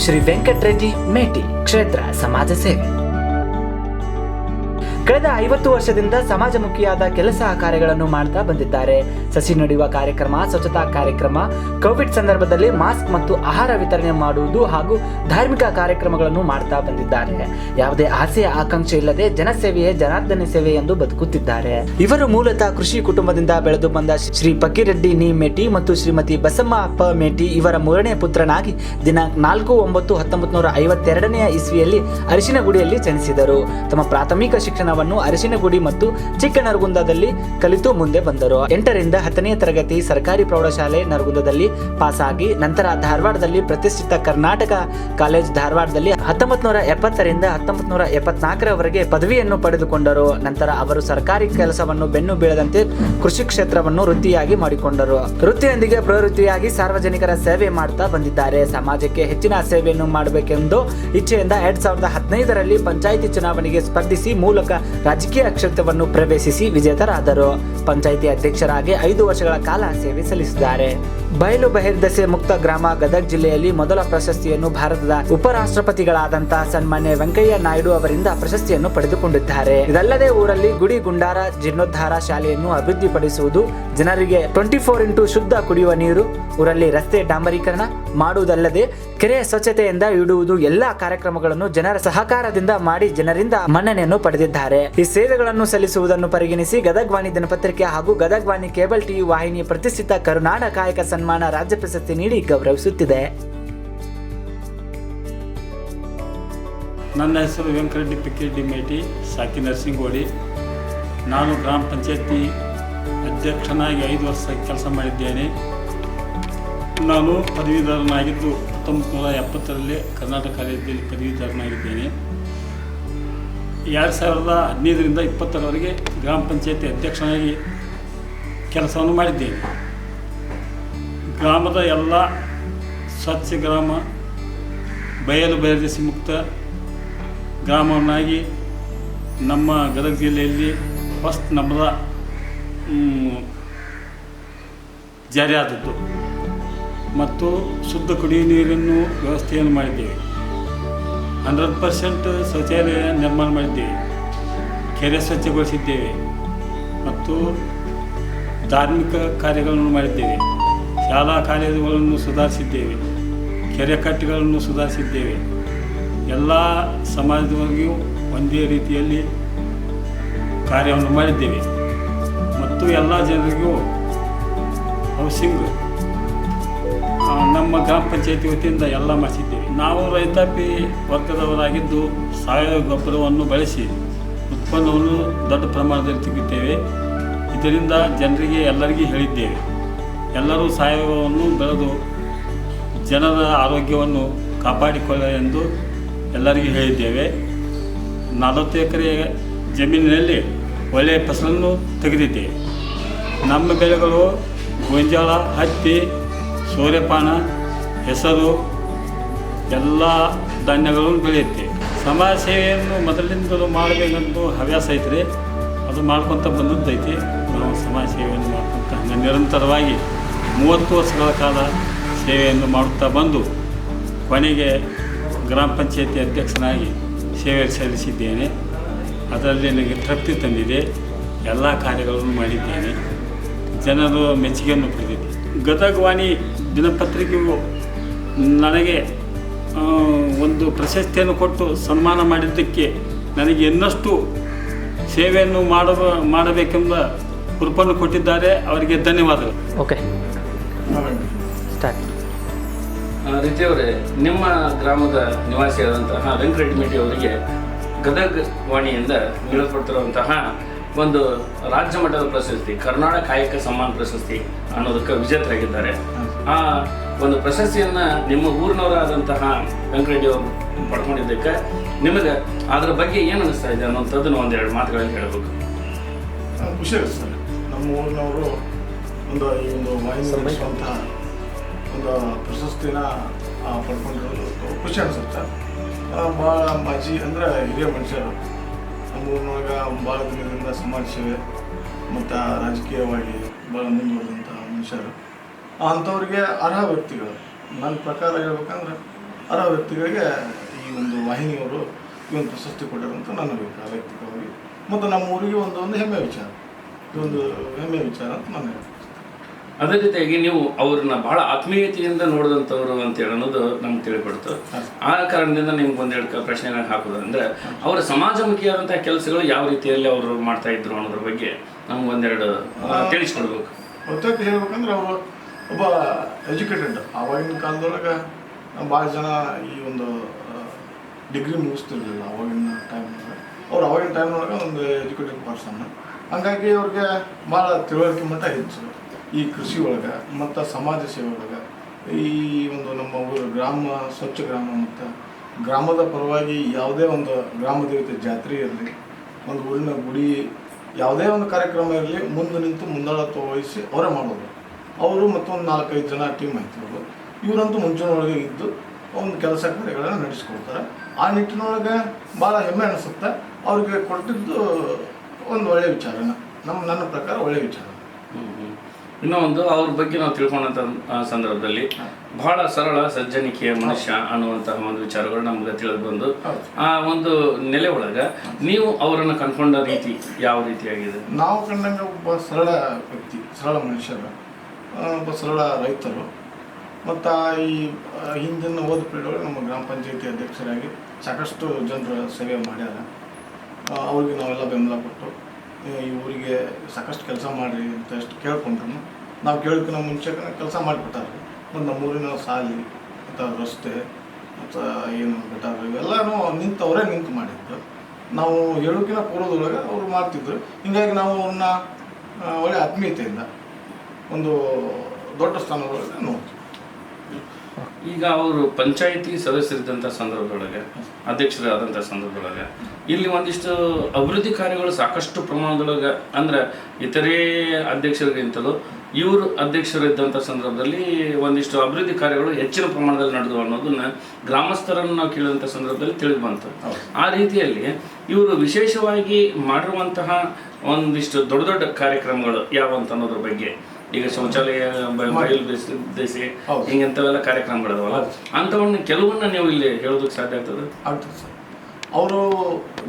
ಹೆಸರು ಶ್ರೀ ವೆಂಕಟರೆಡ್ಡಿ ಮೇಟಿ ಕ್ಷೇತ್ರ ಸಮಾಜ ಸೇವೆ ಕಳೆದ ಐವತ್ತು ವರ್ಷದಿಂದ ಸಮಾಜಮುಖಿಯಾದ ಕೆಲಸ ಕಾರ್ಯಗಳನ್ನು ಮಾಡ್ತಾ ಬಂದಿದ್ದಾರೆ. ಸಸಿ ನಡೆಯುವ ಕಾರ್ಯಕ್ರಮ, ಸ್ವಚ್ಛತಾ ಕಾರ್ಯಕ್ರಮ, ಕೋವಿಡ್ ಸಂದರ್ಭದಲ್ಲಿ ಮಾಸ್ಕ್ ಮತ್ತು ಆಹಾರ ವಿತರಣೆ ಮಾಡುವುದು ಹಾಗೂ ಧಾರ್ಮಿಕ ಕಾರ್ಯಕ್ರಮಗಳನ್ನು ಮಾಡ್ತಾ ಬಂದಿದ್ದಾರೆ. ಯಾವುದೇ ಆಸೆ, ಆಕಾಂಕ್ಷೆ ಇಲ್ಲದೆ ಜನಸೇವೆಯೇ ಜನಾರ್ದನ ಸೇವೆ ಎಂದು ಬದುಕುತ್ತಿದ್ದಾರೆ. ಇವರು ಮೂಲತಃ ಕೃಷಿ ಕುಟುಂಬದಿಂದ ಬೆಳೆದು ಬಂದ ಶ್ರೀ ಪಕ್ಕಿರೆಡ್ಡಿ ನಿ ಮೇಟಿ ಮತ್ತು ಶ್ರೀಮತಿ ಬಸಮ್ಮ ಅಪ್ಪ ಮೇಟಿ ಇವರ ಮೂರನೇ ಪುತ್ರನಾಗಿ ದಿನಾಂಕ ನಾಲ್ಕು ಒಂಬತ್ತು ಹತ್ತೊಂಬತ್ತು ನೂರ ಐವತ್ತೆರಡನೆಯ ಇಸ್ವಿಯಲ್ಲಿ ಅರಿಶಿನಗುಡಿಯಲ್ಲಿ ಜನಿಸಿದರು. ತಮ್ಮ ಪ್ರಾಥಮಿಕ ಶಿಕ್ಷಣವನ್ನು ಅರಿಶಿನಗುಡಿ ಮತ್ತು ಚಿಕ್ಕನರಗುಂದದಲ್ಲಿ ಕಲಿತು ಮುಂದೆ ಬಂದರು. ಎಂಟರಿಂದ ಹತ್ತನೇ ತರಗತಿ ಸರ್ಕಾರಿ ಪ್ರೌಢಶಾಲೆ ನರಗುಂದದಲ್ಲಿ ಪಾಸಾಗಿ, ನಂತರ ಧಾರವಾಡದಲ್ಲಿ ಪ್ರತಿಷ್ಠಿತ ಕರ್ನಾಟಕ ಕಾಲೇಜ್ ಧಾರವಾಡದಲ್ಲಿ ಹತ್ತೊಂಬತ್ತು ನೂರ ಎಪ್ಪತ್ತರಿಂದ ಹತ್ತೊಂಬತ್ತು ನೂರ ಎಪ್ಪತ್ನಾಲ್ಕರವರೆಗೆ ಪದವಿಯನ್ನು ಪಡೆದುಕೊಂಡರು. ನಂತರ ಅವರು ಸರ್ಕಾರಿ ಕೆಲಸವನ್ನು ಬೆನ್ನು ಬೀಳದಂತೆ ಕೃಷಿ ಕ್ಷೇತ್ರವನ್ನು ವೃತ್ತಿಯಾಗಿ ಮಾಡಿಕೊಂಡರು. ವೃತ್ತಿಯೊಂದಿಗೆ ಪ್ರವೃತ್ತಿಯಾಗಿ ಸಾರ್ವಜನಿಕರ ಸೇವೆ ಮಾಡ್ತಾ ಬಂದಿದ್ದಾರೆ. ಸಮಾಜಕ್ಕೆ ಹೆಚ್ಚಿನ ಸೇವೆಯನ್ನು ಮಾಡಬೇಕೆಂದು ಇಚ್ಛೆಯಿಂದ ಎರಡ್ ಸಾವಿರದ ಹದಿನೈದರಲ್ಲಿ ಪಂಚಾಯಿತಿ ಚುನಾವಣೆಗೆ ಸ್ಪರ್ಧಿಸಿ ಮೂಲಕ ರಾಜಕೀಯ ಕ್ಷೇತ್ರವನ್ನು ಪ್ರವೇಶಿಸಿ ವಿಜೇತರಾದರು. ಪಂಚಾಯಿತಿ ಅಧ್ಯಕ್ಷರಾಗಿ ಐದು ವರ್ಷಗಳ ಕಾಲ ಸೇವೆ ಸಲ್ಲಿಸಿದ್ದಾರೆ. ಬಯಲು ಬಹಿರ್ದೆಸೆ ಮುಕ್ತ ಗ್ರಾಮ ಗದಗ ಜಿಲ್ಲೆಯಲ್ಲಿ ಮೊದಲ ಪ್ರಶಸ್ತಿಯನ್ನು ಭಾರತದ ಉಪರಾಷ್ಟ್ರಪತಿಗಳಾದಂತಹ ಸನ್ಮಾನ್ಯ ವೆಂಕಯ್ಯ ನಾಯ್ಡು ಅವರಿಂದ ಪ್ರಶಸ್ತಿಯನ್ನು ಪಡೆದುಕೊಂಡಿದ್ದಾರೆ. ಇದಲ್ಲದೆ ಊರಲ್ಲಿ ಗುಡಿ ಗುಂಡಾರ ಜೀರ್ಣೋದ್ಧಾರ ಶಾಲೆಯನ್ನು ಅಭಿವೃದ್ಧಿಪಡಿಸುವುದು, ಜನರಿಗೆ ಟ್ವೆಂಟಿ ಫೋರ್ ಇಂಟು ಶುದ್ಧ ಕುಡಿಯುವ ನೀರು, ಊರಲ್ಲಿ ರಸ್ತೆ ಡಾಂಬರೀಕರಣ ಮಾಡುವುದಲ್ಲದೆ ಕೆರೆ ಸ್ವಚ್ಛತೆಯಿಂದ ಇಡುವುದು ಎಲ್ಲಾ ಕಾರ್ಯಕ್ರಮಗಳನ್ನು ಜನರ ಸಹಕಾರದಿಂದ ಮಾಡಿ ಜನರಿಂದ ಮನ್ನಣೆಯನ್ನು ಪಡೆದಿದ್ದಾರೆ. ಈ ಸೇವೆಗಳನ್ನು ಸಲ್ಲಿಸುವುದನ್ನು ಪರಿಗಣಿಸಿ ಗದಗ್ವಾಣಿ ದಿನಪತ್ರಿಕೆ ಹಾಗೂ ಗದಗ್ವಾಣಿ ಕೇಬಲ್ ಟಿವಿ ವಾಹಿನಿ ಪ್ರತಿಷ್ಠಿತ ಕರುನಾಡ ಕಾಯಕ ಸನ್ಮಾನ ರಾಜ್ಯ ಪ್ರಶಸ್ತಿ ನೀಡಿ ಗೌರವಿಸುತ್ತಿದೆ. ನನ್ನ ಹೆಸರು ವೆಂಕರೆಡ್ಡಿ ಪಿಕ್ಕಿರೆಡ್ಡಿ ಮೇಟಿ, ಸಾಕಿ ನರಸಿಂಗೋಡಿ ನಾನು ಗ್ರಾಮ ಪಂಚಾಯತಿ ಅಧ್ಯಕ್ಷನಾಗಿ ಐದು ವರ್ಷ ಕೆಲಸ ಮಾಡಿದ್ದೇನೆ. ನಾನು ಪದವೀಧರನಾಗಿದ್ದು ಹತ್ತೊಂಬತ್ತು ನೂರ ಎಪ್ಪತ್ತರಲ್ಲಿ ಕರ್ನಾಟಕ ಕಾಲೇಜಲ್ಲಿ ಪದವೀಧರನಾಗಿದ್ದೇನೆ. ಎರಡು ಸಾವಿರದ ಹದಿನೈದರಿಂದ ಇಪ್ಪತ್ತರವರೆಗೆ ಗ್ರಾಮ ಪಂಚಾಯತಿ ಅಧ್ಯಕ್ಷನಾಗಿ ಕೆಲಸವನ್ನು ಮಾಡಿದ್ದೇನೆ. ಗ್ರಾಮದ ಎಲ್ಲ ಸ್ವಚ್ಛ ಗ್ರಾಮ ಬಯಲು ಬಯಲಿಸಿ ಮುಕ್ತ ಗ್ರಾಮವನ್ನಾಗಿ ನಮ್ಮ ಗದಗ ಜಿಲ್ಲೆಯಲ್ಲಿ ಫಸ್ಟ್ ನಮ್ಮದ ಜಾರಿಯಾದದ್ದು. ಮತ್ತು ಶುದ್ಧ ಕುಡಿಯುವ ನೀರನ್ನು ವ್ಯವಸ್ಥೆಯನ್ನು ಮಾಡಿದ್ದೇವೆ. ಹಂಡ್ರೆಡ್ ಪರ್ಸೆಂಟ್ ಶೌಚಾಲಯ ನಿರ್ಮಾಣ ಮಾಡಿದ್ದೇವೆ. ಕೆರೆ ಸ್ವಚ್ಛಗೊಳಿಸಿದ್ದೇವೆ. ಮತ್ತು ಧಾರ್ಮಿಕ ಕಾರ್ಯಗಳನ್ನು ಮಾಡಿದ್ದೇವೆ. ಶಾಲಾ ಕಾಲೇಜುಗಳನ್ನು ಸುಧಾರಿಸಿದ್ದೇವೆ, ಕೆರೆ ಕಟ್ಟೆಗಳನ್ನು ಸುಧಾರಿಸಿದ್ದೇವೆ. ಎಲ್ಲ ಸಮಾಜದವರಿಗೂ ಒಂದೇ ರೀತಿಯಲ್ಲಿ ಕಾರ್ಯವನ್ನು ಮಾಡಿದ್ದೇವೆ. ಮತ್ತು ಎಲ್ಲ ಜನರಿಗೂ ಹೌಸಿಂಗ್ ನಮ್ಮ ಗ್ರಾಮ ಪಂಚಾಯತಿ ವತಿಯಿಂದ ಎಲ್ಲ ಮಾಡಿಸಿದ್ದೇವೆ. ನಾವು ರೈತಾಪಿ ವರ್ಗದವರಾಗಿದ್ದು ಸಾವಯವ ಗೊಬ್ಬರವನ್ನು ಬಳಸಿ ಉತ್ಪನ್ನವನ್ನು ದೊಡ್ಡ ಪ್ರಮಾಣದಲ್ಲಿ ತೆಗೆಯುತ್ತೇವೆ. ಇದರಿಂದ ಜನರಿಗೆ ಎಲ್ಲರಿಗೂ ಹೇಳಿದ್ದೇವೆ. ಎಲ್ಲರೂ ಸಾವಯವವನ್ನು ಬೆಳೆದು ಜನರ ಆರೋಗ್ಯವನ್ನು ಕಾಪಾಡಿಕೊಳ್ಳ ಎಂದು ಎಲ್ಲರಿಗೂ ಹೇಳಿದ್ದೇವೆ. ನಲವತ್ತು ಎಕರೆ ಜಮೀನಿನಲ್ಲಿ ಒಳ್ಳೆಯ ಫಸಲನ್ನು ತೆಗೆದಿದ್ದೇವೆ. ನಮ್ಮ ಬೆಳೆಗಳು ಗೋಂಜಾಳ, ಹತ್ತಿ, ಸೂರ್ಯಪಾನ, ಹೆಸರು, ಎಲ್ಲ ಧಾನ್ಯಗಳನ್ನು ಬೆಳೆಯುತ್ತೆ. ಸಮಾಜ ಸೇವೆಯನ್ನು ಮೊದಲಿಂದಲೂ ಮಾಡಬೇಕಂತೂ ಹವ್ಯಾಸ ಐತ್ರಿ. ಅದು ಮಾಡ್ಕೊತ ಬಂದದ್ದೈತಿ. ನಾವು ಸಮಾಜ ಸೇವೆಯನ್ನು ಮಾಡ್ಕೊತ ಹಂಗೆ ನಿರಂತರವಾಗಿ ಮೂವತ್ತು ವರ್ಷಗಳ ಕಾಲ ಸೇವೆಯನ್ನು ಮಾಡುತ್ತಾ ಬಂದು ಕೊನೆಗೆ ಗ್ರಾಮ ಪಂಚಾಯತಿ ಅಧ್ಯಕ್ಷನಾಗಿ ಸೇವೆ ಸಲ್ಲಿಸಿದ್ದೇನೆ. ಅದರಲ್ಲಿ ನನಗೆ ತೃಪ್ತಿ ತಂದಿದೆ. ಎಲ್ಲ ಕಾರ್ಯಗಳನ್ನು ಮಾಡಿದ್ದೇನೆ. ಜನರು ಮೆಚ್ಚುಗೆಯನ್ನು ಪಡೆದಿದೆ. ಗದಗವಾಣಿ ದಿನಪತ್ರಿಕೆಯು ನನಗೆ ಒಂದು ಪ್ರಶಸ್ತಿಯನ್ನು ಕೊಟ್ಟು ಸನ್ಮಾನ ಮಾಡಿದ್ದಕ್ಕೆ ನನಗೆ ಇನ್ನಷ್ಟು ಸೇವೆಯನ್ನು ಮಾಡಬ ಮಾಡಬೇಕೆಂಬ ಹುರುಪನ್ನು ಕೊಟ್ಟಿದ್ದಾರೆ. ಅವರಿಗೆ ಧನ್ಯವಾದಗಳು. ಓಕೆ ಸ್ಟಾರ್ಟ್ ರೀತಿ ಅವರೇ ನಿಮ್ಮ ಗ್ರಾಮದ ನಿವಾಸಿಯಾದಂತಹ ವೆಂಕಟರೆಡ್ಡಿ ಮೇಟಿ ಅವರಿಗೆ ಗದಗ ವಾಣಿಯಿಂದ ನೀಡಲ್ಪಡ್ತಿರುವಂತಹ ಒಂದು ರಾಜ್ಯ ಮಟ್ಟದ ಪ್ರಶಸ್ತಿ ಕರ್ನಾಟಕ ಕಾಯಕ ಸಮ್ಮಾನ ಪ್ರಶಸ್ತಿ ಅನ್ನೋದಕ್ಕೆ ವಿಜೇತರಾಗಿದ್ದಾರೆ. ಆ ಒಂದು ಪ್ರಶಸ್ತಿಯನ್ನ ನಿಮ್ಮ ಊರಿನವರಾದಂತಹ ವೆಂಕಟರೆಡ್ಡಿ ಅವರು ಪಡ್ಕೊಂಡಿದ್ದಕ್ಕೆ ನಿಮಗೆ ಅದರ ಬಗ್ಗೆ ಏನು ಅನಿಸ್ತಾ ಇದೆ ಅನ್ನೋಂಥದ್ದನ್ನು ಒಂದೆರಡು ಮಾತುಗಳಲ್ಲಿ ಹೇಳಬೇಕು. ಖುಷಿ ಅನಿಸ್ತದೆ ಸರ್. ನಮ್ಮ ಊರಿನವರು ಒಂದು ಈ ಒಂದು ವಾಹಿನಿ ನಡೆಸುವಂತಹ ಒಂದು ಪ್ರಶಸ್ತಿನ ಪಡ್ಕೊಂಡಿರೋದು. ಖುಷಿ ಅನಿಸುತ್ತೆ. ಭಾಳ ಮಾಜಿ ಅಂದರೆ ಹಿರಿಯ ಮನುಷ್ಯರು. ನಮ್ಮ ಊರಿನೊಳಗೆ ಭಾಳ ದಿನದಿಂದ ಸಮಾಜ ಸೇವೆ ಮತ್ತು ರಾಜಕೀಯವಾಗಿ ಭಾಳ ಮುಂದುವರೆದಂಥ ಮನುಷ್ಯರು. ಅಂಥವ್ರಿಗೆ ಅರ್ಹ ವ್ಯಕ್ತಿಗಳು. ನನ್ನ ಪ್ರಕಾರ ಹೇಳ್ಬೇಕಂದ್ರೆ ಅರ್ಹ ವ್ಯಕ್ತಿಗಳಿಗೆ ಈ ಒಂದು ವಾಹಿನಿಯವರು ಈ ಒಂದು ಪ್ರಶಸ್ತಿ ಕೊಟ್ಟರು ಅಂತ ನನ್ನ ಅಭಿಪ್ರಾಯ ವೈಯಕ್ತಿಕವಾಗಿ. ಮತ್ತು ನಮ್ಮ ಊರಿಗೆ ಒಂದು ಒಂದು ಹೆಮ್ಮೆ ವಿಚಾರ. ಇದೊಂದು ಹೆಮ್ಮೆ ವಿಚಾರ ಅಂತ ನಾನು ಅಭಿಪ್ರಾಯ. ಅದೇ ರೀತಿಯಾಗಿ ನೀವು ಅವ್ರನ್ನ ಬಹಳ ಆತ್ಮೀಯತೆಯಿಂದ ನೋಡಿದಂಥವ್ರು ಅಂತೇಳಿ ಅನ್ನೋದು ನಮ್ಗೆ ತಿಳಿಪಡ್ತು ಆ ಕಾರಣದಿಂದ ನಿಮ್ಗೆ ಒಂದೆರಡು ಕ- ಪ್ರಶ್ನೆಗಳನ್ನ ಹಾಕೋದು ಅಂದ್ರೆ ಅವರ ಸಮಾಜಮುಖಿಯಾದಂತಹ ಕೆಲಸಗಳು ಯಾವ ರೀತಿಯಲ್ಲಿ ಅವರು ಮಾಡ್ತಾ ಇದ್ರು ಅನ್ನೋದ್ರ ಬಗ್ಗೆ ನಮ್ಗೆ ಒಂದೆರಡು ತಿಳಿಸ್ಕೊಡ್ಬೇಕು. ಒತ್ತಾಗಿ ಹೇಳ್ಬೇಕಂದ್ರೆ ಅವರು ಒಬ್ಬ ಎಜುಕೇಟೆಡ್. ಆವಾಗಿನ ಕಾಲದೊಳಗೆ ಭಾಳ ಜನ ಈ ಒಂದು ಡಿಗ್ರಿ ಮುಗಿಸ್ತಿರ್ಲಿಲ್ಲ ಅವಾಗಿನ ಟೈಮ್ನಾಗ ಅವ್ರು ಅವಾಗಿನ ಟೈಮ್ನೊಳಗೆ ಒಂದು ಎಜುಕೇಟೆಡ್ ಪರ್ಸನ್. ಹಂಗಾಗಿ ಅವ್ರಿಗೆ ಭಾಳ ತಿಳುವಳಿಕೆ ಮಟ್ಟ ಹೆಚ್ಚು. ಈ ಕೃಷಿ ಒಳಗೆ, ಮತ್ತು ಸಮಾಜ ಸೇವೆ ಒಳಗೆ, ಈ ಒಂದು ನಮ್ಮ ಊರು ಗ್ರಾಮ, ಸ್ವಚ್ಛ ಗ್ರಾಮ ಮತ್ತು ಗ್ರಾಮದ ಪರವಾಗಿ ಯಾವುದೇ ಒಂದು ಗ್ರಾಮ ದೇವತೆ ಜಾತ್ರೆ ಇರಲಿ, ಒಂದು ಊರಿನ ಗುಡಿ, ಯಾವುದೇ ಒಂದು ಕಾರ್ಯಕ್ರಮ ಇರಲಿ, ಮುಂದೆ ನಿಂತು ಮುಂದಾಳತ್ವ ವಹಿಸಿ ಅವರೇ ಮಾಡೋದು. ಅವರು ಮತ್ತೊಂದು ನಾಲ್ಕೈದು ಜನ ಟೀಮ್ ಆಯ್ತಿರೋದು. ಇವರಂತೂ ಮುಂಚಿನೊಳಗೆ ಇದ್ದು ಒಂದು ಕೆಲಸ ಕಾರ್ಯಗಳನ್ನು ನಡೆಸ್ಕೊಡ್ತಾರೆ. ಆ ನಿಟ್ಟಿನೊಳಗೆ ಭಾಳ ಹೆಮ್ಮೆ ಅನಿಸುತ್ತೆ. ಅವ್ರಿಗೆ ಕೊಟ್ಟಿದ್ದು ಒಂದು ಒಳ್ಳೆಯ ವಿಚಾರನ. ನಮ್ಮ, ನನ್ನ ಪ್ರಕಾರ ಒಳ್ಳೆಯ ವಿಚಾರ. ಇನ್ನೂ ಒಂದು ಅವ್ರ ಬಗ್ಗೆ ನಾವು ತಿಳ್ಕೊಂಡಂತ ಸಂದರ್ಭದಲ್ಲಿ ಬಹಳ ಸರಳ, ಸಜ್ಜನಿಕೆಯ ಮನುಷ್ಯ ಅನ್ನುವಂತಹ ಒಂದು ವಿಚಾರಗಳು ನಮ್ಗೆ ತಿಳಿದು ಬಂದು, ಆ, ಒಂದು ನೆಲೆ ಒಳಗ ನೀವು ಅವರನ್ನು ಕಂಡ್ಕೊಂಡ ರೀತಿ ಯಾವ ರೀತಿಯಾಗಿದೆ? ನಾವು ಕಂಡಂಗೆ ಒಬ್ಬ ಸರಳ ವ್ಯಕ್ತಿ, ಸರಳ ಮನುಷ್ಯರು ಒಬ್ಬ ಸರಳ ರೈತರು. ಮತ್ತು ಈ ಹಿಂದಿನ ಓದ್ ಪೀಳಿಗೆ ನಮ್ಮ ಗ್ರಾಮ ಪಂಚಾಯತಿ ಅಧ್ಯಕ್ಷರಾಗಿ ಸಾಕಷ್ಟು ಜನರ ಸೇವೆ ಮಾಡ್ಯಾರ. ಅವ್ರಿಗೆ ನಾವೆಲ್ಲ ಬೆಂಬಲ ಕೊಟ್ಟು ಈ ಊರಿಗೆ ಸಾಕಷ್ಟು ಕೆಲಸ ಮಾಡಿರಿ ಅಂತ ಎಷ್ಟು ಕೇಳ್ಕೊಂಡ್ರು. ನಾವು ಕೇಳೋಕ್ಕಿಂತ ಮುಂಚೆ ಕೆಲಸ ಮಾಡಿಬಿಟ್ಟಾರೆ ಮತ್ತು ನಮ್ಮ ಊರಿನ ಸಾಲಿ, ಮತ್ತು ರಸ್ತೆ, ಮತ್ತು ಏನು ಬೆಟ್ಟ ಇವೆಲ್ಲನೂ ನಿಂತು ಅವರೇ ನಿಂತು ಮಾಡಿದ್ದು. ನಾವು ಹೇಳೋಕ್ಕಿಂತ ಪೂರ್ವದೊಳಗೆ ಅವರು ಮಾಡ್ತಿದ್ರು. ಹಿಂಗಾಗಿ ನಾವು ಅವ್ರನ್ನ ಒಳ್ಳೆ ಆತ್ಮೀಯತೆಯಿಂದ ಒಂದು ದೊಡ್ಡ ಸ್ಥಾನದೊಳಗೆ ನೋಡ್ತೀವಿ ಈಗ ಅವರು ಪಂಚಾಯಿತಿ ಸದಸ್ಯರಿದ್ದಂಥ ಸಂದರ್ಭದೊಳಗೆ, ಅಧ್ಯಕ್ಷರಾದಂಥ ಸಂದರ್ಭದೊಳಗೆ, ಇಲ್ಲಿ ಒಂದಿಷ್ಟು ಅಭಿವೃದ್ಧಿ ಕಾರ್ಯಗಳು ಸಾಕಷ್ಟು ಪ್ರಮಾಣದೊಳಗೆ ಅಂದ್ರೆ ಇತರೆ ಅಧ್ಯಕ್ಷರಿಗಿಂತಲೂ ಇವರು ಅಧ್ಯಕ್ಷರಿದ್ದಂಥ ಸಂದರ್ಭದಲ್ಲಿ ಒಂದಿಷ್ಟು ಅಭಿವೃದ್ಧಿ ಕಾರ್ಯಗಳು ಹೆಚ್ಚಿನ ಪ್ರಮಾಣದಲ್ಲಿ ನಡೆದವು ಅನ್ನೋದನ್ನ ಗ್ರಾಮಸ್ಥರನ್ನು ನಾವು ಕೇಳಿದಂಥ ಸಂದರ್ಭದಲ್ಲಿ ತಿಳಿದು ಬಂತು. ಆ ರೀತಿಯಲ್ಲಿ ಇವರು ವಿಶೇಷವಾಗಿ ಮಾಡಿರುವಂತಹ ಒಂದಿಷ್ಟು ದೊಡ್ಡ ದೊಡ್ಡ ಕಾರ್ಯಕ್ರಮಗಳು ಯಾವ ಅಂತ ಅನ್ನೋದ್ರ ಬಗ್ಗೆ. ಈಗ ಶೌಚಾಲಯ ಬಯಲು ಬೇಸಿ ಹಿಂಗೆಲ್ಲ ಹೌದು. ಹಿಂಗಂಥವೆಲ್ಲ ಕಾರ್ಯಕ್ರಮಗಳದವಲ್ಲ. ಅಂಥವನ್ನ ಕೆಲವನ್ನ ನೀವು ಇಲ್ಲಿ ಹೇಳೋದಕ್ಕೆ ಸಾಧ್ಯ ಆಗ್ತದೆ? ಆಗ್ತದೆ ಸರ್. ಅವರು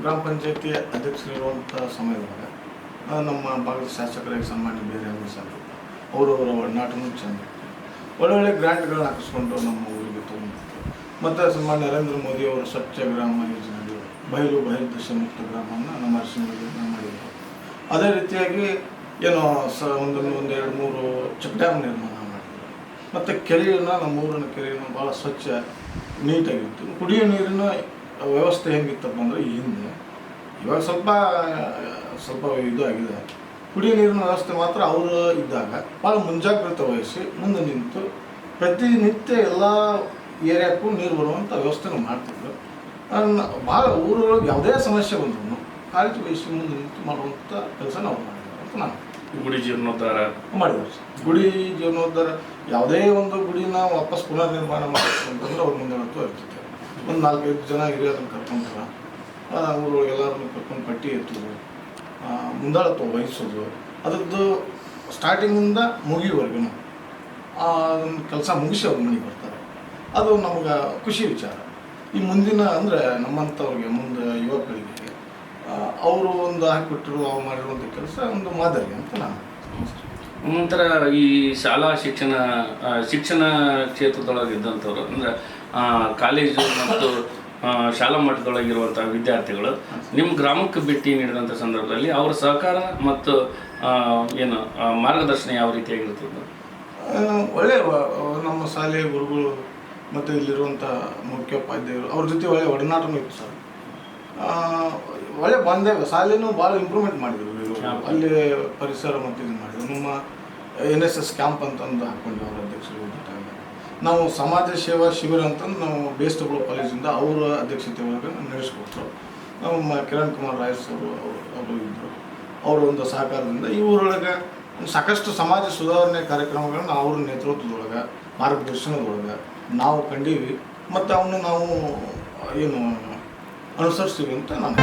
ಗ್ರಾಮ ಪಂಚಾಯತಿ ಅಧ್ಯಕ್ಷರಿರುವಂಥ ಸಮಯದೊಳಗೆ ನಮ್ಮ ಭಾಗದ ಶಾಸಕರಿಗೆ ಸನ್ಮಾನ್ಯ ಬೇರೆ ಅವರು ಸರ್ ಅವರು ಅವರ ಒಡನಾಟನೂ ಚೆಂದ ಒಳ್ಳೊಳ್ಳೆ ಗ್ರ್ಯಾಂಟ್ಗಳನ್ನ ಹಾಕಿಸ್ಕೊಂಡು ನಮ್ಮ ಊರಿಗೆ ತೊಗೊಂಡಿತ್ತು ಮತ್ತು ಸನ್ಮಾನ್ಯ ನರೇಂದ್ರ ಮೋದಿ ಅವರ ಸ್ವಚ್ಛ ಗ್ರಾಮ ಯೋಜನೆಗಳು ಬಯಲು ಬಹಿರ್ದಶ ಮುಕ್ತ ಗ್ರಾಮವನ್ನು ನಮ್ಮ ಅರಸಿನ ಮಾಡಿದರು ಅದೇ ರೀತಿಯಾಗಿ ಏನೋ ಸ ಒಂದು ಒಂದು ಎರಡು ಮೂರು ಚೆಕ್ ಡ್ಯಾಮ್ ನಿರ್ಮಾಣ ಮಾಡಿದ್ರು. ಮತ್ತು ಕೆರೆಯನ್ನು, ನಮ್ಮ ಊರಿನ ಕೆರೆಯನ್ನು ಭಾಳ ಸ್ವಚ್ಛ, ನೀಟಾಗಿತ್ತು. ಕುಡಿಯೋ ನೀರಿನ ವ್ಯವಸ್ಥೆ ಹೆಂಗಿತ್ತಪ್ಪ ಅಂದರೆ ಹಿಂದೆ ಇವಾಗ ಸ್ವಲ್ಪ ಸ್ವಲ್ಪ ಇದು ಆಗಿದೆ. ಕುಡಿಯೋ ನೀರಿನ ವ್ಯವಸ್ಥೆ ಮಾತ್ರ ಅವರು ಇದ್ದಾಗ ಭಾಳ ಮುಂಜಾಗ್ರತೆ ವಹಿಸಿ ಮುಂದೆ ನಿಂತು ಪ್ರತಿನಿತ್ಯ ಎಲ್ಲ ಏರಿಯಾಕ್ಕೂ ನೀರು ಬರುವಂಥ ವ್ಯವಸ್ಥೆನ ಮಾಡ್ತಿದ್ರು. ಭಾಳ ಊರೊಳಗೆ ಯಾವುದೇ ಸಮಸ್ಯೆ ಬಂದ್ರು ಕಾಳಜಿ ವಹಿಸಿ ಮುಂದೆ ನಿಂತು ಮಾಡುವಂಥ ಕೆಲಸ ನಾವು ಮಾಡಿದ್ರು ಅಂತ ನಾನು ಗುಡಿ ಜೀರ್ಣೋದ್ಧಾರ. ಮಾಡಿದ್ರು. ಗುಡಿ ಜೀರ್ಣೋದ್ಧಾರ ಯಾವುದೇ ಒಂದು ಗುಡಿನ ವಾಪಸ್ ಪುನರ್ನಿರ್ಮಾಣ ಮಾಡಬೇಕು ಅಂತಂದ್ರೆ ಅವ್ರ ಮುಂದೆ ಅಂತೂ ಇರ್ತಿತ್ತು ಒಂದು ನಾಲ್ಕೈದು ಜನ ಹಿರಿಯರನ್ನು ಕರ್ಕೊಂಡ್ರ ಅವರು ಎಲ್ಲರನ್ನು ಕರ್ಕೊಂಡು ಪಟ್ಟಿ ಎತ್ತೋದು ಮುಂದಾಳತ್ವ ವಹಿಸೋದು. ಅದರದ್ದು ಸ್ಟಾರ್ಟಿಂಗಿಂದ ಮುಗಿಯುವರೆಗೂ ಕೆಲಸ ಮುಗಿಸಿ ಅವ್ರ ಮನೆಗೆ ಬರ್ತಾರೆ. ಅದು ನಮ್ಗೆ ಖುಷಿ ವಿಚಾರ. ಈ ಮುಂದಿನ ಅಂದರೆ ನಮ್ಮಂಥವ್ರಿಗೆ, ಮುಂದೆ ಯುವ ಪೀಳಿಗೆಗೆ ಅವರು ಒಂದು ಹಾಕಿಬಿಟ್ಟರು ಅವ್ರು ಒಂದು ಕೆಲಸ ಒಂದು ಮಾದರಿ ಅಂತ ನಾನು ನಂತರ ಈ ಶಾಲಾ ಶಿಕ್ಷಣ ಶಿಕ್ಷಣ ಕ್ಷೇತ್ರದೊಳಗೆ ಇದ್ದಂಥವ್ರು ಅಂದ್ರೆ ಕಾಲೇಜು ಮತ್ತು ಶಾಲಾ ಮಟ್ಟದೊಳಗಿರುವಂಥ ವಿದ್ಯಾರ್ಥಿಗಳು ನಿಮ್ಮ ಗ್ರಾಮಕ್ಕೆ ಭೇಟಿ ನೀಡಿದಂಥ ಸಂದರ್ಭದಲ್ಲಿ ಅವರ ಸಹಕಾರ ಮತ್ತು ಏನು ಮಾರ್ಗದರ್ಶನ ಯಾವ ರೀತಿಯಾಗಿರ್ತದೆ ಒಳ್ಳೆಯ ಒಳ್ಳೆ ನಮ್ಮ ಶಾಲೆಯ ಗುರುಗಳು ಮತ್ತು ಇಲ್ಲಿರುವಂಥ ಮುಖ್ಯೋಪಾಧ್ಯಾಯರು ಅವ್ರ ಜೊತೆ ಒಳ್ಳೆಯ ಒಡನಾಟನೂ ಇತ್ತು ಸರ್. ಒಳ್ಳೆ ಬಂದೆ ಶಾಲೆನೂ ಭಾಳ ಇಂಪ್ರೂವ್ಮೆಂಟ್ ಮಾಡಿದ್ರು. ಅಲ್ಲಿ ಪರಿಸರ ಮತ್ತು ಇದು ಮಾಡಿದ್ರು. ನಮ್ಮ ಎನ್ ಎಸ್ ಎಸ್ ಕ್ಯಾಂಪ್ ಅಂತಂದು ಹಾಕೊಂಡು ಅವ್ರ ಅಧ್ಯಕ್ಷರು ನಾವು ಸಮಾಜ ಸೇವಾ ಶಿಬಿರ ಅಂತಂದು ನಾವು ಬೇಸ್ತಗಳು ಕಾಲೇಜಿಂದ ಅವರ ಅಧ್ಯಕ್ಷತೆ ಒಳಗೆ ನಡೆಸ್ಕೊಟ್ರು. ನಮ್ಮ ಕಿರಣ್ ಕುಮಾರ್ ರಾಯಸ್ ಅವರು ಅವರು ಇದ್ದರು ಅವರ ಒಂದು ಸಹಕಾರದಿಂದ ಇವರೊಳಗೆ ಸಾಕಷ್ಟು ಸಮಾಜ ಸುಧಾರಣೆ ಕಾರ್ಯಕ್ರಮಗಳನ್ನ ಅವ್ರ ನೇತೃತ್ವದೊಳಗೆ ಮಾರ್ಗದರ್ಶನದೊಳಗೆ ನಾವು ಕಂಡೀವಿ. ಮತ್ತು ಅವನ್ನ ನಾವು ಏನು ಅನುಸರಿಸುವಂತೆ ನಾನು